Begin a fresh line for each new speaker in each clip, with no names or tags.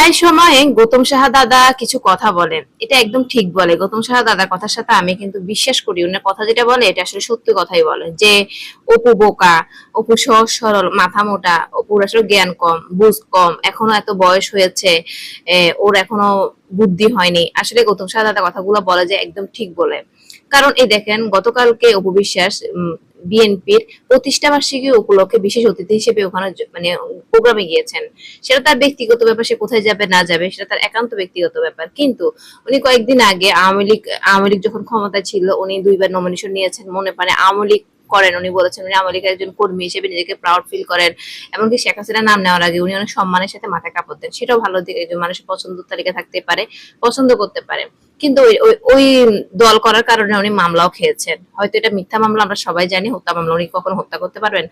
প্রায় সময় গৌতম সাহা দাদা কিছু কথা বলেন। এটা একদম ঠিক বলে। গৌতম সাহা দাদার কথার সাথে আমি কিন্তু বিশ্বাস করি। ওনার কথা যেটা বলে, এটা আসলে সত্যি কথাই বলে যে, অপু বোকা, অপু সহজ সরল, মাথা মোটা, অপুর আসলে জ্ঞান কম, বুঝ কম, এখনও এত বয়স হয়েছে ওর এখনও বুদ্ধি হয়নি। আসলে গৌতম সাহা দাদা কথাগুলো বলে যে একদম ঠিক বলে। কারণ এই দেখেন, গতকালকে অপু বিশ্বাস বিএনপির প্রতিষ্ঠা বার্ষিকী উপলক্ষে বিশেষ অতিথি হিসেবে ওখানে মানে প্রোগ্রামে গিয়েছেন। সেটা তার ব্যক্তিগত ব্যাপার, সে কোথায় যাবে, না যাবে, সেটা তার একান্ত ব্যক্তিগত ব্যাপার। কিন্তু উনি কয়েকদিন আগে আওয়ামী লীগ আওয়ামী লীগ যখন ক্ষমতায় ছিল, উনি দুইবার নমিনেশন নিয়েছেন, মনে পারে আওয়ামী লীগ করেন। উনি বলেছেন, উনি আওয়ামী লীগের একজন কর্মী হিসেবে নিজেকে প্রাউড ফিল করেন। এমনকি শেখ হাসিনার নাম নেওয়ার আগে উনি অনেক সম্মানের সাথে মাথা কাপড় দেন। সেটাও ভালো দিক মানুষের পছন্দ তালিকা থাকতে পারে, পছন্দ করতে পারে। কিন্তু ওই দল করার কারণে উনি মামলাও খেয়েছেন। হয়তো এটা মিথ্যা মামলা, আমরা সবাই জানি, হত্যা মামলা উনি কখনো হত্যা করতে পারবেন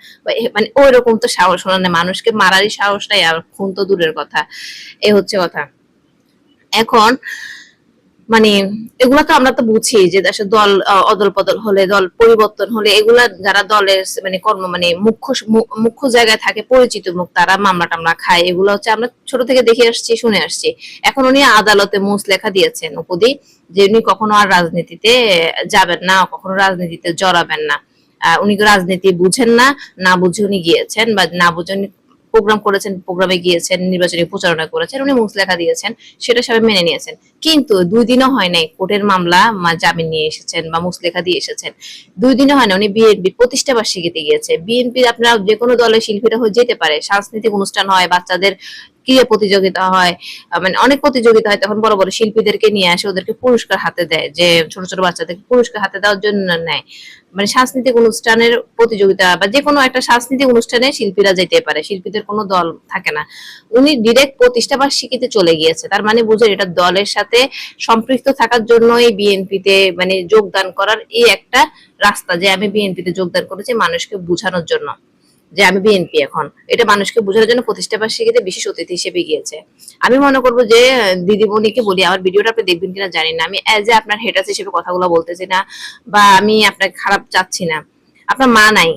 মানে ওই রকম তো সাহস ওনার মানুষকে মারারই সাহস নাই, আর খুন তো দূরের কথা। এ হচ্ছে কথা। এখন মানে এগুলা তো আমরা তো বুঝি যে দল অদল বদল হলে, দল পরিবর্তন হলে এগুলা যারা দলের মানে কর্ম মানে মুখ্য মুখ্য জায়গায় থাকে পরিচিত মুখ, তারা মামলা টামলা খায়। এগুলো হচ্ছে আমরা ছোট থেকে দেখে আসছি, শুনে আসছি। এখন উনি আদালতে মুস লেখা দিয়েছেন উপদি যে উনি কখনো আর রাজনীতিতে যাবেন না, কখনো রাজনীতিতে জড়াবেন না। উনি রাজনীতি বুঝেন না না বুঝে উনি গিয়েছেন বা না বুঝে উনি প্রোগ্রাম করেছেন, প্রোগ্রামে গিয়েছেন, নির্বাচনী প্রচারণা করেছেন, উনি মুখ লেখা দিয়েছেন, সেটা সবাই মেনে নিয়েছেন। কিন্তু দুই দিনও হয় নাই, কোর্টের মামলা জামিন নিয়ে এসেছেন বা মুসলেখা দিয়ে এসেছেন। দুই দিনও হয় না উনি বিএনপি প্রতিষ্ঠা বার্ষিকীতে গিয়েছে। বিএনপির আপনারা যে কোনো দলের শিল্পীরা হয়ে যেতে পারে, সাংস্কৃতিক অনুষ্ঠান হয়, বাচ্চাদের ক্রীড়া প্রতিযোগিতা হয় মানে অনেক প্রতিযোগিতা হয়, তখন বড় বড় শিল্পীদেরকে নিয়ে আসে, ওদেরকে পুরস্কার হাতে দেয়, যে ছোট ছোট বাচ্চাদেরকে পুরস্কার হাতে দেওয়ার জন্য নেয়। মানে সাংস্কৃতিক অনুষ্ঠানের প্রতিযোগিতা বা যে কোনো একটা সাংস্কৃতিক অনুষ্ঠানে শিল্পীরা যেতে পারে, শিল্পীদের কোনো দল থাকে না। উনি ডিরেক্ট প্রতিষ্ঠা বা বার্ষিকীতে চলে গিয়েছে, তার মানে বুঝেন এটা দলের সাথে সম্পৃক্ত থাকার জন্যই বিএনপিতে মানে যোগদান করার এই একটা রাস্তা যে আমি বিএনপিতে যোগদান করেছি মানুষকে বোঝানোর জন্য। যে আমি বিএনপি এখন। এটা মানুষকে বোঝানোর জন্য প্রতিষ্ঠা বার্ষিকীতে বিশেষ অতিথি হিসেবে গিয়েছে। আমি মনে করব যে দিদিমণিকে বলি, আমার ভিডিওটা আপনি দেখবেন কিনা জানি না। আমি অ্যাজ এ আপনার হেটার্স হিসেবে কথাগুলো বলতেছি না, বা আমি আপনাকে খারাপ চাচ্ছি না। আপনার মা নাই,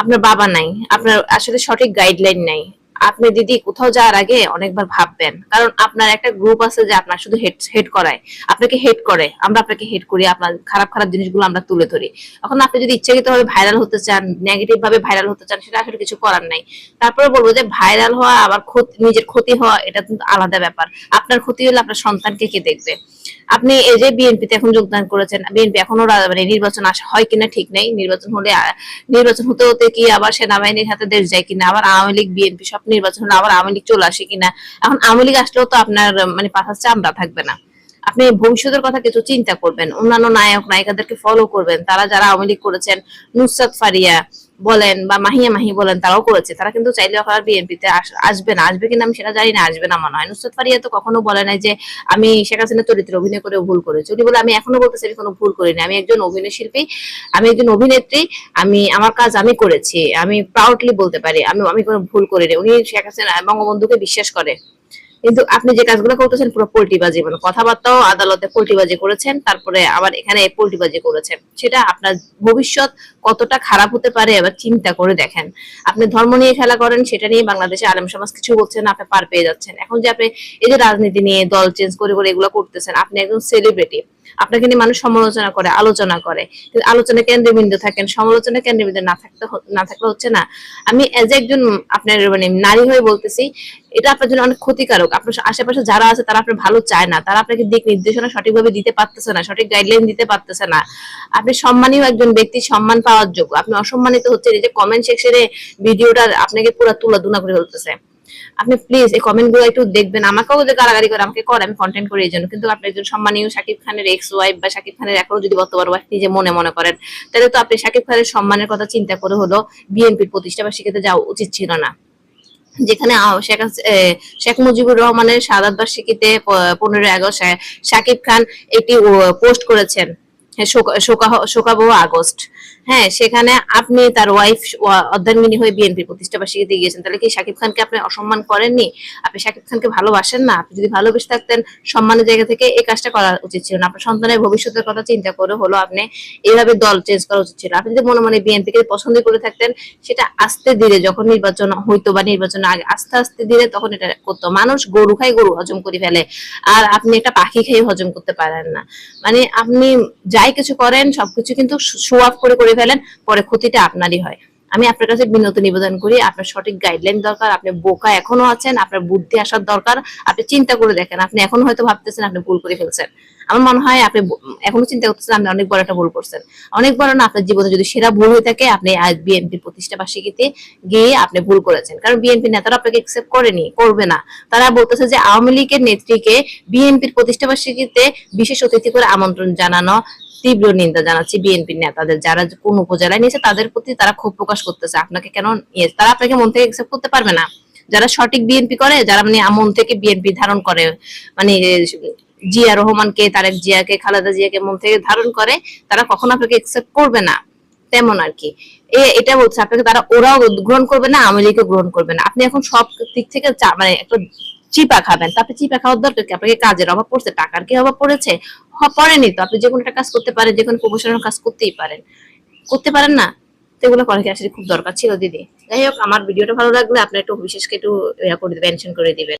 আপনার বাবা নাই, আপনার আসলে সঠিক গাইডলাইন নাই। আপনি দিদি কোথাও যাওয়ার আগে অনেকবার ভাববেন, কারণ আপনার একটা গ্রুপ আছে যে আপনার শুধু হেড হেড করায়। আপনাকে হেড করে, আমরা আপনাকে হেড করি, আপনার খারাপ খারাপ জিনিসগুলো আমরা তুলে ধরি। এখন আপনি যদি ইচ্ছাকৃত ভাবে ভাইরাল হতে চান নেগেটিভ ভাবে ভাইরাল হতে চান, সেটা আসলে কিছু করার নাই। তারপরে বলব যে ভাইরাল হওয়া, আবার নিজের ক্ষতি হওয়া, এটা কিন্তু আলাদা ব্যাপার। আপনার ক্ষতি হলে আপনার সন্তানকে কে দেখবে? আপনি এই যে বিএনপিতে এখন যোগদান করেছেন, বিএনপি এখনও মানে নির্বাচন আসা, হয় কিনা ঠিক নেই। নির্বাচন হলে নির্বাচন হতে হতে কি আবার সেনাবাহিনীর হাতে দেশ যায় কিনা, আবার আওয়ামী লীগ, বিএনপি সব নির্বাচন হলে আবার আওয়ামী লীগ চলে আসে কিনা? এখন আওয়ামী লীগ আসলেও তো আপনার মানে পাশার চামড়া থাকবে না। আপনি ভবিষ্যতের কথা কিছু চিন্তা করবেন। অন্যান্য নায়ক, নায়িকাদেরকে ফলো করবেন। তারা যারা আওয়ামী লীগ করেছেন, নুসরাত ফারিয়া বলেন বা মাহিয়া মাহি বলেন, তারাও করেছে। তারা কিন্তু চাইলে বিএনপিতে আসবে না। আসবে কিনা আমি সেটা জানি না, আসবে না মনে হয়। নুসরাত ফারিয়া তো কখনো বলে নাই যে, আমি শেখ হাসিনার চরিত্রে অভিনয় করে ভুল করেছি। উনি বলে, আমি এখনও বলতেছি, আমি কোনো ভুল করিনি। আমি একজন অভিনয় শিল্পী, আমি একজন অভিনেত্রী, আমি, আমার কাজ আমি করেছি। আমি প্রাউডলি বলতে পারি, আমি আমি কোনো ভুল করিনি। উনি শেখ হাসিনা বঙ্গবন্ধুকে বিশ্বাস করে। কিন্তু আপনি যে কাজগুলো করতেছেন পুরো পোল্টিবাজি মানে কথাবার্তাও আদালতে পোল্টিবাজি করেছেন, তারপরে আবার এখানে পোল্টিবাজি করেছেন। সেটা আপনার ভবিষ্যৎ কতটা খারাপ হতে পারে এবার চিন্তা করে দেখেন। আপনি ধর্ম নিয়ে খেলা করেন, সেটা নিয়ে বাংলাদেশে আলেম সমাজ কিছু বলছেন আপনি পার পেয়ে যাচ্ছেন। এখন যে আপনি এই যে রাজনীতি নিয়ে দল চেঞ্জ করে করে এগুলো করতেছেন, আপনি একজন সেলিব্রিটি আপনাকে নিয়ে মানুষ সমালোচনা করে, আলোচনা করে। আলোচনা কেন্দ্রবিন্দু থাকেন, সমালোচনা কেন্দ্রবিন্দু না থাকতে না থাকলে হচ্ছে না। আমি এজ একজন আপনার মানে নারী হয়ে বলতেছি, এটা আপনার জন্য অনেক ক্ষতিকারক। আপনার আশেপাশে যারা আছে তারা আপনার ভালো চায় না। তারা আপনাকে দিক নির্দেশনা সঠিকভাবে দিতে পারতেছে না, সঠিক গাইডলাইন দিতে পারতেছে না। আপনি সম্মানীয় একজন ব্যক্তি, সম্মান পাওয়ার যোগ্য। আপনি অসম্মানিত হচ্ছে এই যে কমেন্ট সেকশনে ভিডিওটা আপনাকে পুরো তুলা দুনা করে ফেলতেছে আপনি প্লিজ এই কমেন্টগুলো একটু দেখবেন, আমাকেও যে গালাগালি করে, আমাকে করে, আমি কন্টেন্ট করি এই জন্য। কিন্তু আপনি একজন সম্মানীয় শাকিব খানের এক্স ওয়াইফ বা শাকিব খানের এখনও যদি বর্তমান ওয়াইফ নিজে মনে মনে করেন, তাহলে তো আপনি শাকিব খানের সম্মানের কথা চিন্তা করে হলো বিএনপির প্রতিষ্ঠা বা শিখেতে যাওয়া উচিত ছিল না। যেখানে শেখ মুজিবুর রহমানের সাদাত বার্ষিকীতে পনেরোই আগস্ট শাকিব খান একটি পোস্ট করেছেন শোকাবহ আগস্ট। হ্যাঁ সেখানে আপনি তার ওয়াইফ অর্ধাঙ্গিনী হয়ে বিএনপি প্রতিষ্ঠা বার্ষিকীতে গিয়েছেন। তাহলে কি শাকিব খানকে আপনি অসম্মান করেননি? আপনি শাকিব খানকে ভালোবাসেন না? আপনি যদি ভালোবেসে থাকতেন, সম্মানের জায়গা থেকে এই কাজটা করা উচিত ছিল না। আপনার সন্তানের ভবিষ্যতের কথা চিন্তা করে হলো আপনি এইভাবে দল চেঞ্জ করা উচিত ছিল। আপনি যদি মনে মনে বিএনপি কে পছন্দ করে থাকতেন, সেটা আস্তে ধীরে যখন নির্বাচন হইতো বা নির্বাচনের আগে আস্তে আস্তে ধীরে তখন এটা করতো। মানুষ গরু খাই গরু হজম করে ফেলে। আর আপনি একটা পাখি খেয়ে হজম করতে পারেন না। মানে আপনি যাই কিছু করেন, সবকিছু কিন্তু শো অফ করে করে ফেলেন, পরে ক্ষতিটা আপনারই হয়। আমি আপনার কাছে বিনত নিবেদন করি, আপনার সঠিক গাইডলাইন দরকার, আপনি বোকা এখনও আছেন, আপনার বুদ্ধি আসার দরকার, আপনি চিন্তা করে দেখেন, আপনি এখন হয়তো ভাবতেছেন আপনি ভুল করে ফেলছেন। আমার মনে হয় আপনি এখনও চিন্তা করতেছেন আপনি অনেক বড় একটা ভুল করছেন। অনেক বড় না, আপনার জীবনে যদি সেরা ভুল হয়ে থাকে, আপনি আজ বিএনপি প্রতিষ্ঠা বার্ষিকীতে গিয়ে আপনি ভুল করেছেন। কারণ বিএনপি নেতারা আপনাকে একসেপ্ট করেনি, করবে না। তারা বলতেছে যে আওয়ামী লীগের নেত্রীকে বিএনপির প্রতিষ্ঠা বার্ষিকীতে বিশেষ অতিথি করে আমন্ত্রণ জানানো তীব্র নিন্দা জানাচ্ছি বিএনপি নেতাদের। যারা কোন উপজেলায় নিয়েছে, তাদের প্রতি তারা ক্ষোভ প্রকাশ করতেছে। আপনাকে কেন তারা আপনাকে মন থেকে একসেপ্ট করতে পারবে না। যারা সঠিক বিএনপি করে, যারা মানে মন থেকে বিএনপি ধারণ করে মানে জিয়া রহমানকে, তারেক জিয়াকে, খালেদা জিয়াকে মন থেকে ধারণ করে, তারা কখনো আপনাকে একসেপ্ট করবে না। তেমন আর কি। এটা বলছে, আপনাকে তারা ওরাও গ্রহণ করবে না, আওয়ামী লীগও গ্রহণ করবে না। আপনি এখন সব দিক থেকে মানে একটা চিপা খাবেন তারপরে চিপা খাওয়ার দরকার কি? আপনাকে কাজের অভাব পড়ছে, টাকার কি অভাব পড়েছে? পড়েনি তো, আপনি যে কোনো একটা কাজ করতে পারেন যে কোনো প্রফেশনাল কাজ করতেই পারেন। করতে পারেন না? এগুলো করা কি আসলে খুব দরকার ছিল, দিদি? যাই হোক, আমার ভিডিওটা ভালো লাগলে আপনি একটু বিশেষকে একটু করে মেনশন করে দিবেন।